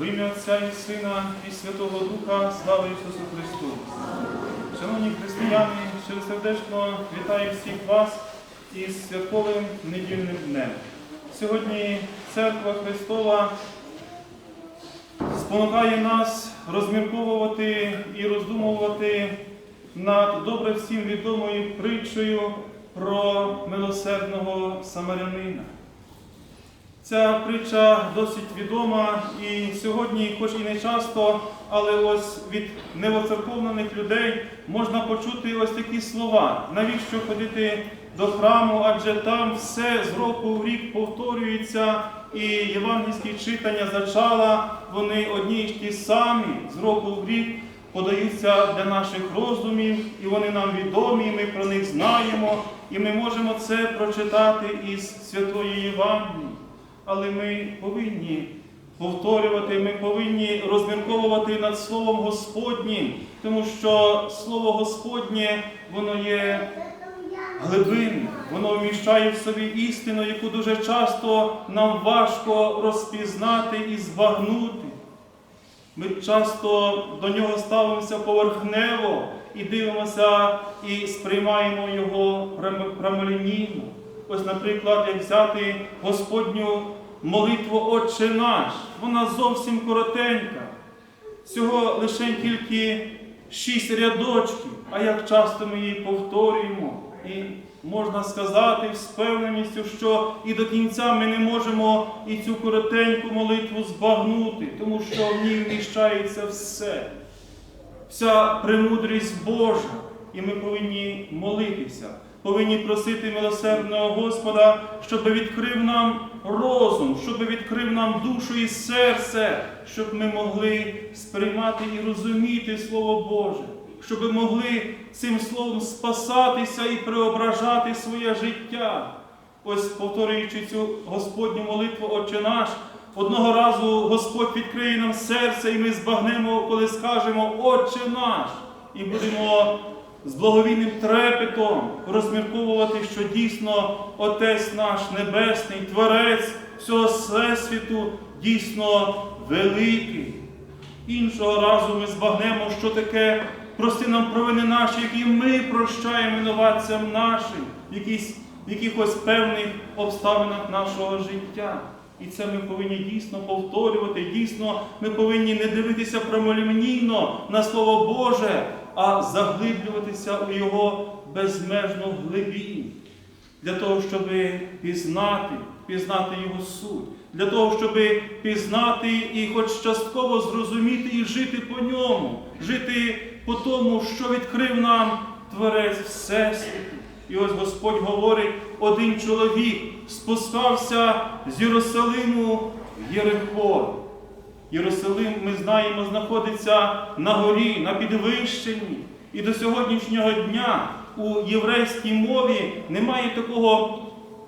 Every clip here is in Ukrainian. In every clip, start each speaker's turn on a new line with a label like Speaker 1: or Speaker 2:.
Speaker 1: В ім'я Отця і Сина і Святого Духа, слава Ісусу Христу! Шановні християни, щиросердечно вітаю всіх вас із святковим недільним днем. Сьогодні Церква Христова спонукає нас розмірковувати і роздумувати над добре всім відомою притчею про милосердного самарянина. Ця притча досить відома і сьогодні, хоч і не часто, але ось від невоцерковлених людей можна почути ось такі слова. Навіщо ходити до храму? Адже там все з року в рік повторюється, і євангельські читання зачала, вони одні й ті самі з року в рік подаються для наших роздумів, і вони нам відомі, і ми про них знаємо, і ми можемо це прочитати із Святої Євангелії. Але ми повинні повторювати, ми повинні розмірковувати над Словом Господнім, тому що Слово Господнє, воно є глибинне, воно вміщає в собі істину, яку дуже часто нам важко розпізнати і збагнути. Ми часто до нього ставимося поверхнево і дивимося і сприймаємо його прямолінійно. Ось, наприклад, як взяти Господню молитву Отче наш, вона зовсім коротенька. Всього лише тільки шість рядочків, а як часто ми її повторюємо. І можна сказати з певненістю, що і до кінця ми не можемо і цю коротеньку молитву збагнути, тому що в ній вміщається все, вся премудрість Божа, і ми повинні молитися повинні просити милосердного Господа, щоб відкрив нам розум, щоб відкрив нам душу і серце, щоб ми могли сприймати і розуміти Слово Боже, щоб могли цим словом спасатися і преображати своє життя. Ось, повторюючи цю Господню молитву, Отче наш, одного разу Господь відкриє нам серце, і ми збагнемо, коли скажемо Отче наш, і будемо з благовійним трепетом розмірковувати, що дійсно Отець наш Небесний, Творець всього Всесвіту дійсно великий. Іншого разу ми збагнемо, що таке прости нам провини наші, які ми прощаємо винуватцям нашим в якихось певних обставинах нашого життя. І це ми повинні дійсно повторювати. Дійсно, ми повинні не дивитися прямолінійно на Слово Боже, а заглиблюватися у Його безмежну глибінь. Для того, щоб пізнати, пізнати Його суть, для того, щоб пізнати і хоч частково зрозуміти і жити по ньому, жити по тому, що відкрив нам Творець Всесвіту. І ось Господь говорить, один чоловік спускався з Єрусалиму в Єрихон. Єрусалим, ми знаємо, знаходиться на горі, на підвищенні. І до сьогоднішнього дня у єврейській мові немає такого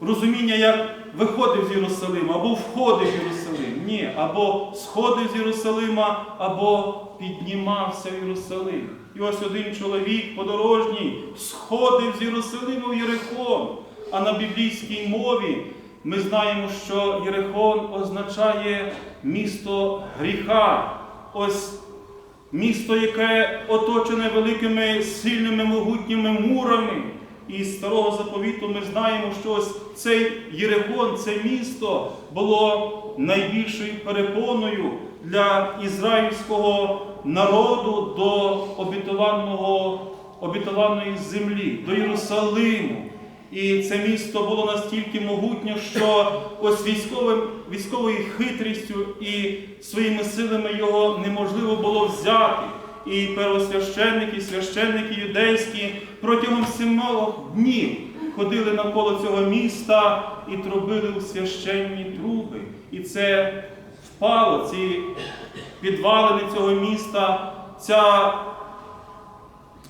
Speaker 1: розуміння, як виходив з Єрусалима або входив в Єрусалим. Ні, або сходив з Єрусалима, або піднімався в Єрусалим. І ось один чоловік подорожній сходив з Єрусалиму в Єрихон. А на біблійській мові ми знаємо, що Єрихон означає місто гріха. Ось місто, яке оточене великими сильними могутніми мурами. І з старого заповіту ми знаємо, що ось цей Єрихон, це місто було найбільшою перепоною для ізраїльського народу до обітованого, обітованої землі, до Єрусалиму. І це місто було настільки могутнє, що ось військовим, військовою хитрістю і своїми силами його неможливо було взяти. І первосвященники, священники юдейські протягом сімох днів ходили навколо цього міста і трубили у священні труби. І це впало, ці підвалини цього міста, ця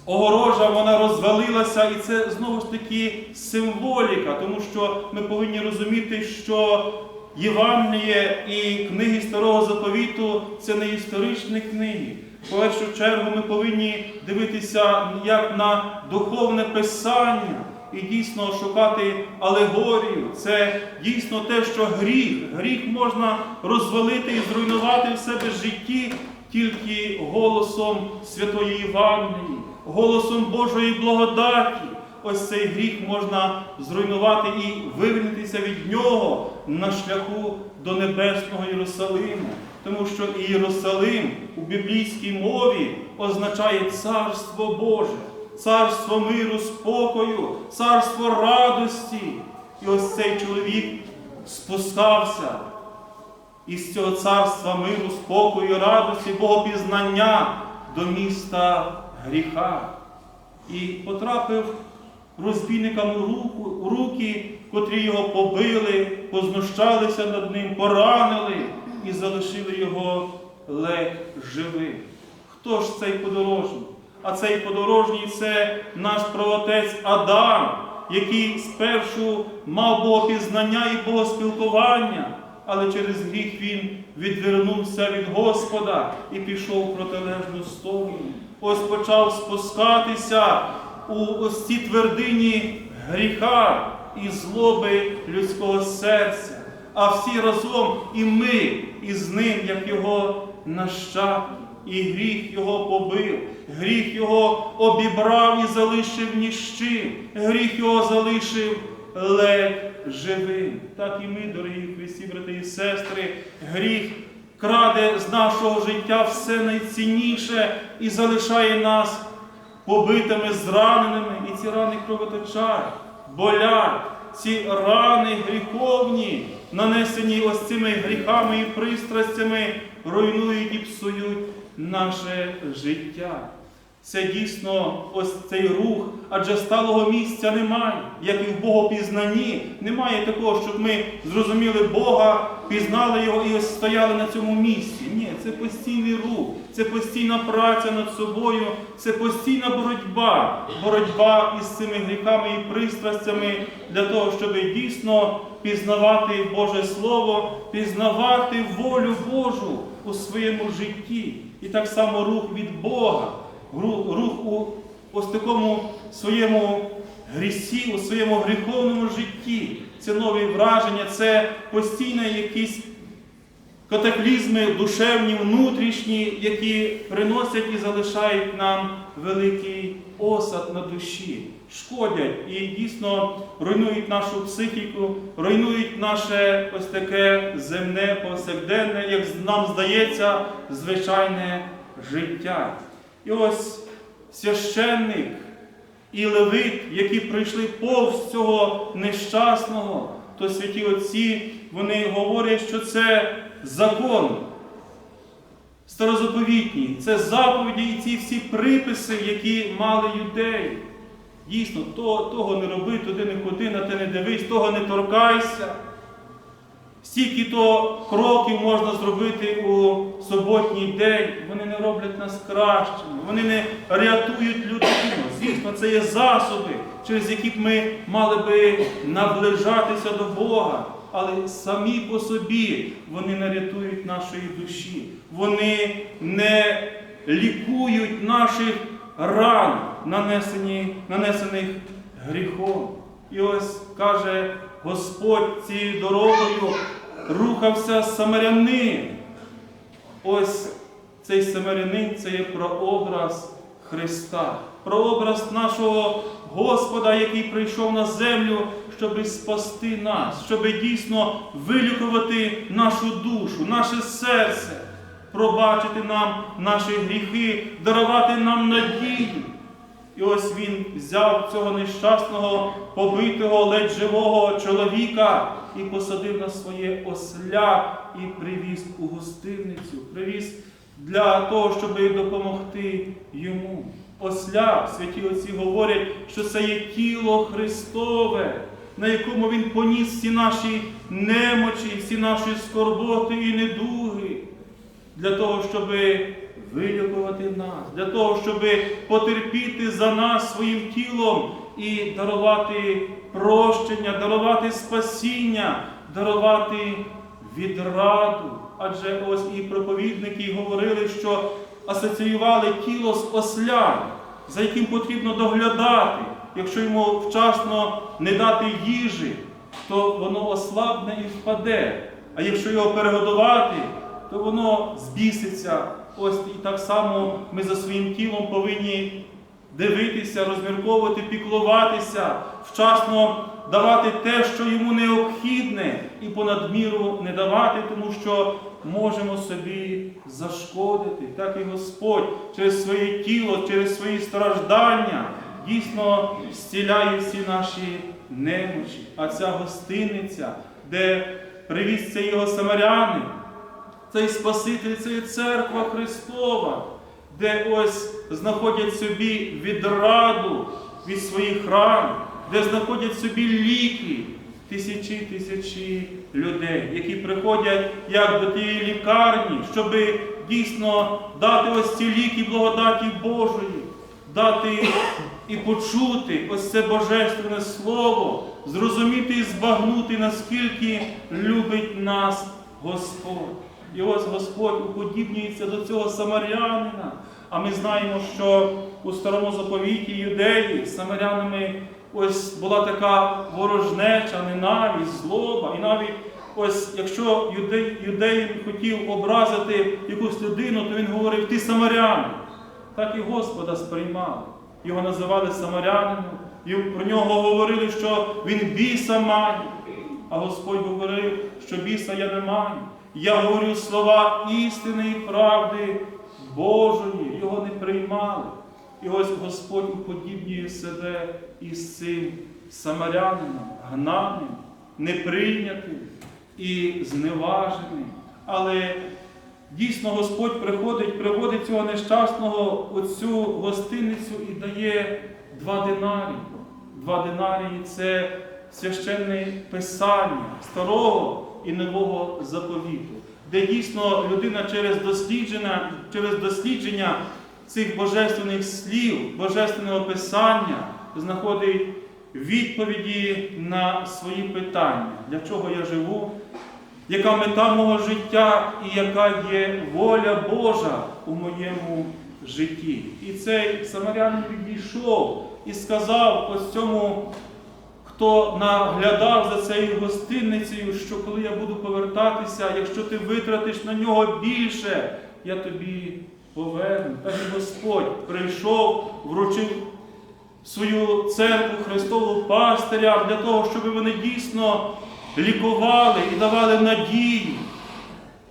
Speaker 1: огорожа вона розвалилася, і це знову ж таки символіка, тому що ми повинні розуміти, що Євангеліє і книги Старого Заповіту це не історичні книги. В першу чергу ми повинні дивитися як на духовне писання, і дійсно шукати алегорію. Це дійсно те, що гріх, гріх можна розвалити і зруйнувати в себе житті тільки голосом Святої Євангелії, голосом Божої благодаті. Ось цей гріх можна зруйнувати і вивернутися від нього на шляху до небесного Єрусалиму. Тому що Єрусалим у біблійській мові означає царство Боже, царство миру, спокою, царство радості. І ось цей чоловік спускався із цього царства миру, спокою, радості, богопізнання до міста гріха. І потрапив розбійникам у, руки, котрі його побили, познущалися над ним, поранили і залишили його ледь живим. Хто ж цей подорожній? А цей подорожній це наш правотець Адам, який спершу мав богопізнання і богоспілкування, але через гріх він відвернувся від Господа і пішов в протилежну сторону. Ось почав спускатися у ось ці твердині гріха і злоби людського серця. А всі разом і ми із ним, як його нащадки. І гріх його побив, гріх його обібрав і залишив ні гріх його залишив ледь живим. Так і ми, дорогі Христі, брати і сестри, гріх краде з нашого життя все найцінніше і залишає нас побитими, зраненими, і ці рани кровоточать, болять, ці рани гріховні, нанесені ось цими гріхами і пристрастями, руйнують і псують наше життя. Це дійсно ось цей рух, адже сталого місця немає, як і в Богопізнанні. Немає такого, щоб ми зрозуміли Бога, пізнали Його і ось стояли на цьому місці. Ні, це постійний рух, це постійна праця над собою, це постійна боротьба, боротьба із цими гріхами і пристрастями для того, щоб дійсно пізнавати Боже Слово, пізнавати волю Божу у своєму житті. І так само рух від Бога рух, у ось такому своєму грісі, у своєму гріховному житті. Це нові враження, це постійно якісь катаклізми душевні, внутрішні, які приносять і залишають нам великий осад на душі, шкодять і дійсно руйнують нашу психіку, руйнують наше ось таке земне, повсякденне, як нам здається, звичайне життя. І ось священник і левит, які прийшли повз цього нещасного, то святі отці, вони говорять, що це закон старозаповітній, це заповіді і ці всі приписи, які мали юдеї. Дійсно, то, того не роби, туди не ходи, на те не дивись, того не торкайся. Стільки то кроків можна зробити у суботній день, вони не роблять нас кращими, вони не рятують людину. Звісно, це є засоби, через які б ми мали би наближатися до Бога. Але самі по собі вони не рятують нашої душі, вони не лікують наших ран, нанесених гріхом. І ось каже Господь цією дорогою рухався самарянин. Ось цей самарянин це є прообраз Христа, прообраз нашого Господа, який прийшов на землю, щоб спасти нас, щоб дійсно вилікувати нашу душу, наше серце, пробачити нам наші гріхи, дарувати нам надію. І ось він взяв цього нещасного, побитого, ледь живого чоловіка і посадив на своє осля і привіз у гостиницю, привіз для того, щоб допомогти йому. Осля, святі отці говорять, що це є тіло Христове, на якому Він поніс всі наші немочі, всі наші скорботи і недуги, для того, щоб вилікувати нас, для того, щоб потерпіти за нас своїм тілом і дарувати прощення, дарувати спасіння, дарувати відраду. Адже ось і проповідники говорили, що асоціювали тіло з ослям, за яким потрібно доглядати, якщо йому вчасно не дати їжі, то воно ослабне і впаде. А якщо його перегодувати, то воно збіситься. Ось і так само ми за своїм тілом повинні дивитися, розмірковувати, піклуватися, вчасно давати те, що йому необхідне, і понад міру не давати, тому що можемо собі зашкодити. Так і Господь через своє тіло, через свої страждання дійсно зціляє всі наші немочі. А ця гостиниця, де привізться його самаряни, цей Спаситель, це є церква Христова, де ось знаходять собі відраду від своїх ран, де знаходять собі ліки тисячі тисячі людей, які приходять як до тієї лікарні, щоб дійсно дати ось ці ліки благодаті Божої, дати і почути ось це Божественне Слово, зрозуміти і збагнути, наскільки любить нас Господь. І ось Господь уподібнюється до цього самарянина. А ми знаємо, що у старому заповіті юдеї самарянами ось була така ворожнеча, ненависть, злоба. І навіть ось якщо юдей, юдей хотів образити якусь людину, то він говорив, ти самарянин. Так і Господа сприймали. Його називали самарянином, і про нього говорили, що він біса має. А Господь говорив, що біса я не маю. Я говорю слова істини і правди Божої, його не приймали. І ось Господь уподібнює себе із цим самарянином, гнаним, неприйнятим і зневаженим. Але дійсно Господь приходить, приводить цього нещасного у цю гостиницю і дає два динарії. Два динарії це священне писання старого і нового заповіту, де дійсно людина через дослідження, через дослідження цих божественних слів, божественного писання знаходить відповіді на свої питання, для чого я живу, яка мета мого життя і яка є воля Божа у моєму житті. І цей самарянин відійшов і сказав ось цьому хто наглядав за цією гостинницею, що коли я буду повертатися, якщо ти витратиш на нього більше, я тобі поверну. Так і Господь прийшов, вручив свою церкву Христову пастирям для того, щоб вони дійсно лікували і давали надію.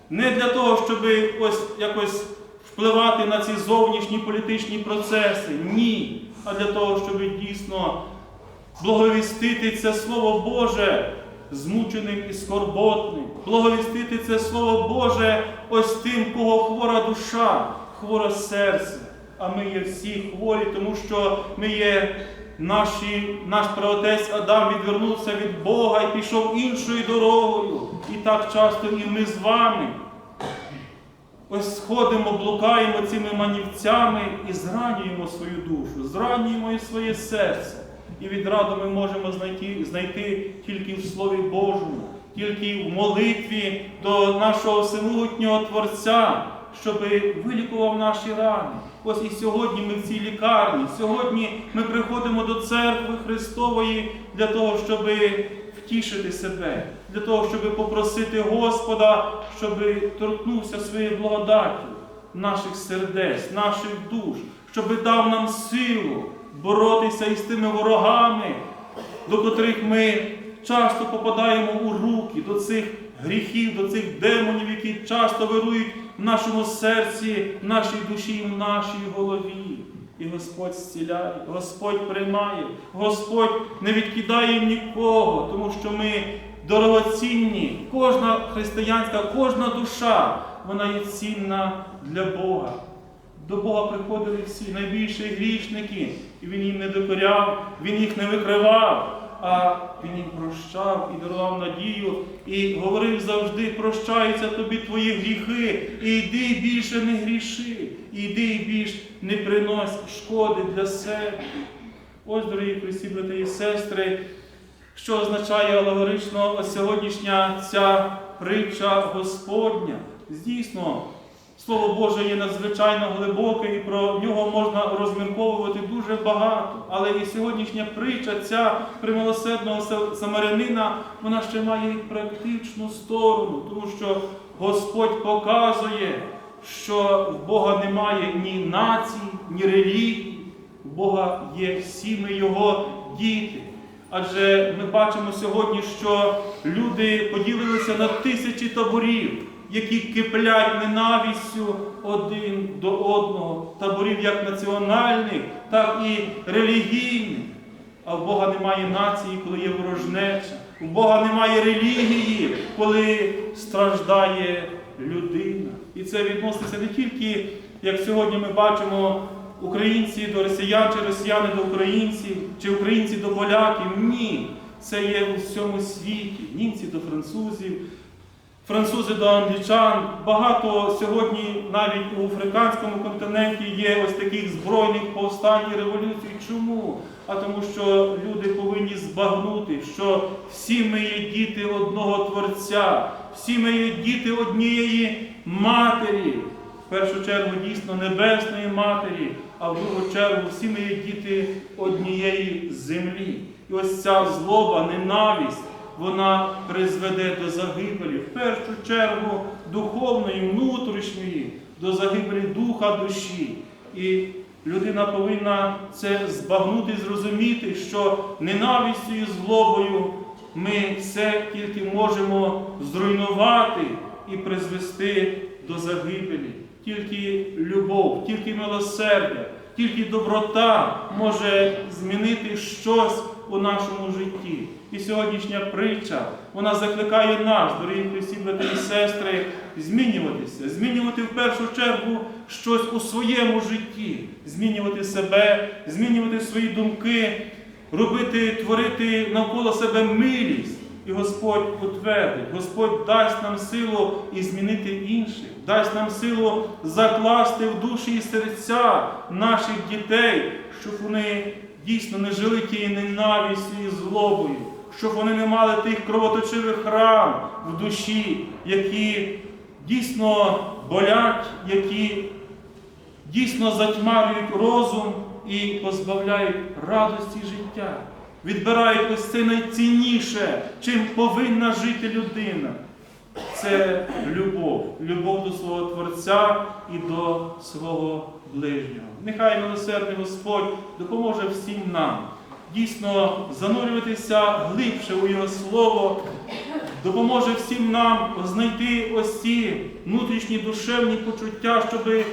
Speaker 1: Не для того, щоб ось якось впливати на ці зовнішні політичні процеси. Ні. А для того, щоб дійсно благовістити це Слово Боже змученим і скорботним, благовістити це Слово Боже ось тим, кого хвора душа, хворе серце. А ми є всі хворі, тому що ми є наші, наш праотець Адам відвернувся від Бога і пішов іншою дорогою. І так часто і ми з вами. Ось ходимо, блукаємо цими манівцями і зранюємо свою душу, зранюємо і своє серце. І відраду ми можемо знайти, знайти тільки в Слові Божому, тільки в молитві до нашого всемогутнього Творця, щоб вилікував наші рани. Ось і сьогодні ми в цій лікарні, сьогодні ми приходимо до церкви Христової для того, щоб втішити себе, для того, щоб попросити Господа, щоб торкнувся своєю благодаттю наших сердець, наших душ, щоб дав нам силу боротися із тими ворогами, до котрих ми часто попадаємо у руки, до цих гріхів, до цих демонів, які часто вирують в нашому серці, в нашій душі і в нашій голові. І Господь зціляє, Господь приймає, Господь не відкидає нікого, тому що ми дорогоцінні. Кожна християнська, кожна душа, вона є цінна для Бога. До Бога приходили всі найбільші грішники, і Він їм не докоряв, Він їх не викривав, а Він їм прощав і дарував надію, і говорив завжди, прощаються тобі твої гріхи, і йди більше не гріши, і йди і більш не принось шкоди для себе. Ось, дорогі Христі, брати і сестри, що означає алегорично ось сьогоднішня ця притча Господня. Дійсно, Слово Боже є надзвичайно глибоке, і про нього можна розмірковувати дуже багато. Але і сьогоднішня притча, ця примилосердного самарянина, вона ще має і практичну сторону, тому що Господь показує, що в Бога немає ні націй, ні релігій, у Бога є всі ми Його діти. Адже ми бачимо сьогодні, що люди поділилися на тисячі таборів, які киплять ненавістю один до одного, таборів як національних, так і релігійних. А в Бога немає нації, коли є ворожнеча. У Бога немає релігії, коли страждає людина. І це відноситься не тільки, як сьогодні ми бачимо, українці до росіян, чи росіяни до українців, чи українці до поляків. Ні. Це є у всьому світі. Німці до французів, французи до англічан. Багато сьогодні навіть у африканському континенті є ось таких збройних повстань і революцій. Чому? А тому, що люди повинні збагнути, що всі ми є діти одного Творця, всі ми є діти однієї матері. В першу чергу дійсно небесної матері, а в другу чергу всі ми є діти однієї землі. І ось ця злоба, ненависть, вона призведе до загибелі, в першу чергу духовної, внутрішньої, до загибелі духа душі. І людина повинна це збагнути, зрозуміти, що ненавистю і злобою ми все тільки можемо зруйнувати і призвести до загибелі. Тільки любов, тільки милосердя, тільки доброта може змінити щось у нашому житті. І сьогоднішня притча, вона закликає нас, дорогі Христі, брати і сестри, змінюватися, змінювати в першу чергу щось у своєму житті, змінювати себе, змінювати свої думки, робити, творити навколо себе милість. І Господь утвердить, Господь дасть нам силу і змінити інших, дасть нам силу закласти в душі і серця наших дітей, щоб вони дійсно не жили тією ненавистю і злобою, щоб вони не мали тих кровоточивих ран в душі, які дійсно болять, які дійсно затьмарюють розум і позбавляють радості життя відбирають ось це найцінніше, чим повинна жити людина. Це любов, любов до свого Творця і до свого ближнього. Нехай милосердний Господь допоможе всім нам дійсно занурюватися глибше у Його Слово, допоможе всім нам знайти ось ці внутрішні душевні почуття, щоби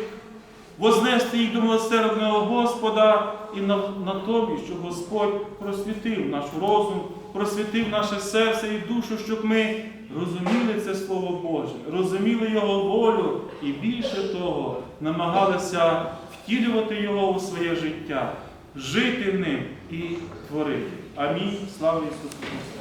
Speaker 1: вознести їх до милосердного Господа і на- натомість, щоб Господь просвітив наш розум, просвітив наше серце і душу, щоб ми розуміли це Слово Боже, розуміли Його волю і більше того, намагалися втілювати Його у своє життя, жити ним і творити. Амінь. Слава Ісусу Христу!